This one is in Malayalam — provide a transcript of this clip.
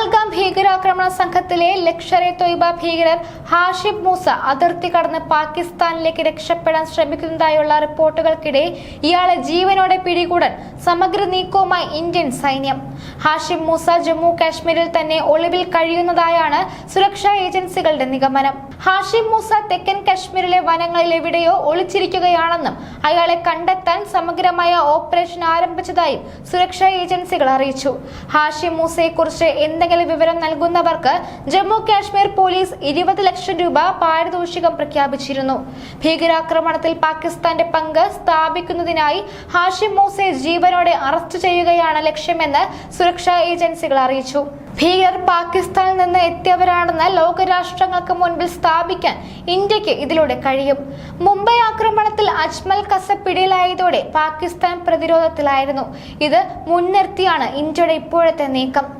പഹൽഗാം ഭീകരാക്രമണ സംഘത്തിലെ ലക്ഷറെ തൊയ്ബ ഭീകരർ ഹാഷിബ് മൂസ അതിർത്തി കടന്ന് പാകിസ്ഥാനിലേക്ക് രക്ഷപ്പെടാൻ ശ്രമിക്കുന്നതായുള്ള റിപ്പോർട്ടുകൾക്കിടെ ഇയാളെ ജീവനോടെ പിടികൂടാൻ സമഗ്ര നീക്കവുമായി ഇന്ത്യൻ സൈന്യം. ഹാഷിബ് മൂസ ജമ്മു കാശ്മീരിൽ തന്നെ ഒളിവിൽ കഴിയുന്നതായാണ് സുരക്ഷാ ഏജൻസികളുടെ നിഗമനം. ഹാഷിം മൂസ തെക്കൻ കശ്മീരിലെ വനങ്ങളിൽ എവിടെയോ ഒളിച്ചിരിക്കുകയാണെന്നും അയാളെ കണ്ടെത്താൻ സമഗ്രമായ ഓപ്പറേഷൻ ആരംഭിച്ചതായും സുരക്ഷാ ഏജൻസികൾ അറിയിച്ചു. ഹാഷിം മൂസയെക്കുറിച്ച് എന്തെങ്കിലും വിവരം നൽകുന്നവർക്ക് ജമ്മു കാശ്മീർ പോലീസ് ഇരുപത് ലക്ഷം രൂപ പാരിതോഷികം പ്രഖ്യാപിച്ചിരുന്നു. ഭീകരാക്രമണത്തിൽ പാകിസ്ഥാന്റെ പങ്ക് സ്ഥാപിക്കുന്നതിനായി ഹാഷിം മൂസയെ ജീവനോടെ അറസ്റ്റ് ചെയ്യുകയാണ് ലക്ഷ്യമെന്ന് സുരക്ഷാ ഏജൻസികൾ അറിയിച്ചു. ഭീകരർ പാകിസ്ഥാനിൽ നിന്ന് എത്തിയവരാണെന്ന് ലോകരാഷ്ട്രങ്ങൾക്ക് മുൻപിൽ സ്ഥാപിക്കാൻ ഇന്ത്യയ്ക്ക് ഇതിലൂടെ കഴിയും. മുംബൈ ആക്രമണത്തിൽ അജ്മൽ കസബ് പിടിയിലായതോടെ പാകിസ്ഥാൻ പ്രതിരോധത്തിലായിരുന്നു. ഇത് മുൻനിർത്തിയാണ് ഇന്ത്യയുടെ ഇപ്പോഴത്തെ നീക്കം.